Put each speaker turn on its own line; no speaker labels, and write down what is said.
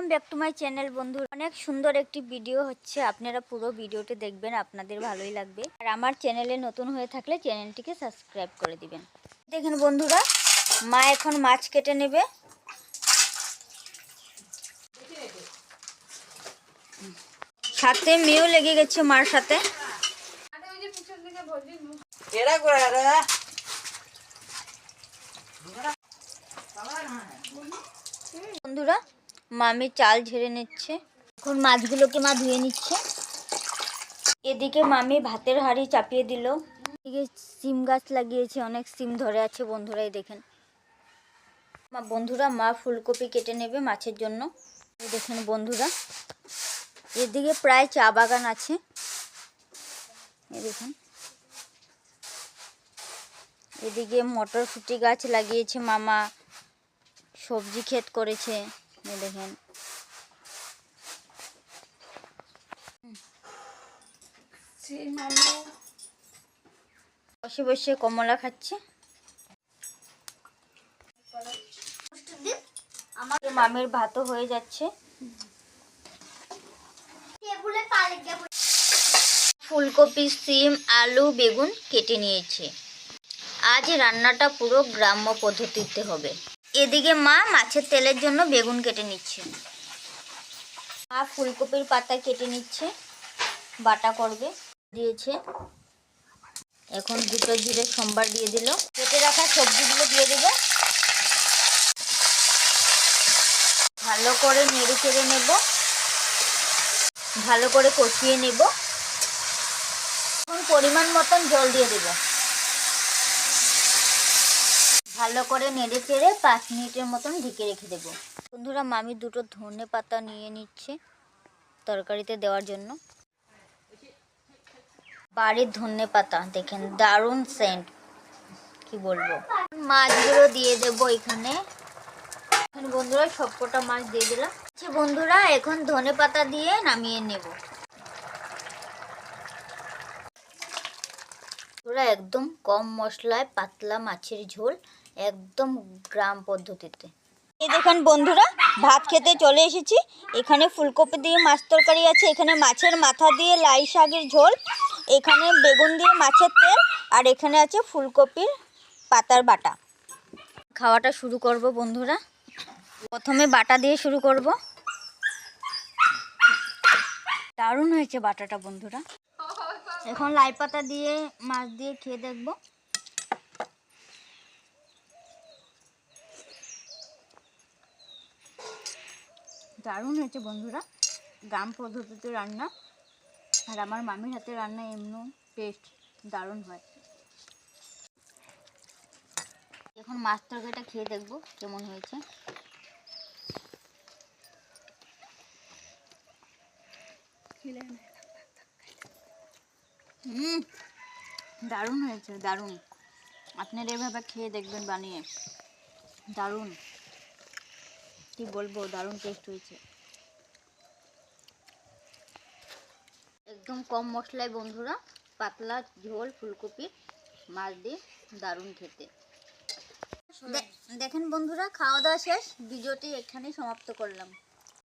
Welcome back to my channel বন্ধু। অনেক সুন্দর একটি ভিডিও হচ্ছে। আপনারা পুরো ভিডিওটি দেখবেন আপনাদের ভালোই লাগবে। আর আমার চ্যানেলে নতুন হয়ে থাকলে চ্যানেলটিকে সাবস্ক্রাইব করে দিবেন। দেখেন বন্ধুরা মা এখন মাছ কেটে নেবে। সাথে মেয়েও লেগে গেছে মার সাথে। বন্ধুরা মামি চাল ঝেড়ে নিচ্ছে। এখন মাছগুলোকে মা ধুয়ে নিচ্ছে। এদিকে মামি ভাতের হাঁড়ি চাপিয়ে দিল। এদিকে সিম গাছ লাগিয়েছে, অনেক সিম ধরে আছে বন্ধুরা এই দেখেন। মা, বন্ধুরা, মা ফুলকপি কেটে নেবে মাছের জন্য। দেখেন বন্ধুরা, এদিকে প্রায় চা বাগান আছে। দেখেন। এদিকে মটরশুঁটি গাছ লাগিয়েছে মামা। সবজি ক্ষেত করেছে। দেখেন। বসে বসে কমলা খাচ্ছে। আমার মামির ভাতও হয়ে যাচ্ছে। ফুলকপি, সিম, আলু, বেগুন কেটে নিয়েছে। আজ রান্নাটা পুরো গ্রাম্য পদ্ধতিতে হবে। এদিকে মা মাছের তেলের জন্য বেগুন কেটে নিচ্ছে। মা ফুলকপির পাতা কেটে নিচ্ছে, বাটা করবে, দিয়েছে। এখন দুটো জিরে সোমবার দিয়ে দিল। কেটে রাখা সবজিগুলো দিয়ে দেবে। ভালো করে নেড়ে চেড়ে নেব। ভালো করে কষিয়ে নেব। এখন পরিমাণ মতন জল দিয়ে দেবো। ভালো করে নেড়ে চেড়ে পাঁচ মিনিটের মতন ঢেকে রেখে দেব। বন্ধুরা, মামি দুটো ধনে পাতা নিয়ে নিচ্ছে তরকারিতে দেওয়ার জন্য। বাড়ির ধনে পাতা, দেখেন, দারুণ সেন্ট কি বলব। মাছগুলো দিয়ে দেবো এখানে। এখন বন্ধুরা, সবকটা মাছ দিয়ে দিলাম। আচ্ছা বন্ধুরা, এখন ধনে পাতা দিয়ে নামিয়ে নেব। পুরো একদম কম মশলায় পাতলা মাছের ঝোল। একদম গ্রাম পদ্ধতিতে। এই দেখুন বন্ধুরা ভাত খেতে চলে এসেছি। এখানে ফুলকপি দিয়ে মাছ তরকারি আছে এখানে মাছের মাথা দিয়ে লাই শাকের ঝোল এখানে বেগুন দিয়ে মাছের তেল আর এখানে আছে ফুলকপির পাতার বাটা। খাওয়াটা শুরু করব বন্ধুরা। প্রথমে বাটা দিয়ে শুরু করব। দারুণ হয়েছে বাটাটা বন্ধুরা। এখন লাই পাতা দিয়ে মাছ দিয়ে খেয়ে দেখব। দারুণ হয়েছে বন্ধুরা। গ্রাম পদ্ধতিতে রান্না। আর আমার মামির হাতে রান্না এমনি টেস্ট দারুণ হয়। এখন মাছ তরকারিটা খেয়ে দেখব কেমন হয়েছে। হুম দারুণ হয়েছে দারুণ। আপনারা এভাবে খেয়ে দেখবেন বানিয়ে। দারুণ। কি বলব, দারুণ টেস্ট হয়েছে। একদম কম মশলায় বন্ধুরা, পাতলা ঝোল, ফুলকপি, মাছ দিয়ে দারুণ খেতে। দেখেন বন্ধুরা, খাওয়া দাওয়া শেষ, ভিডিওটি এখানেই সমাপ্ত করলাম।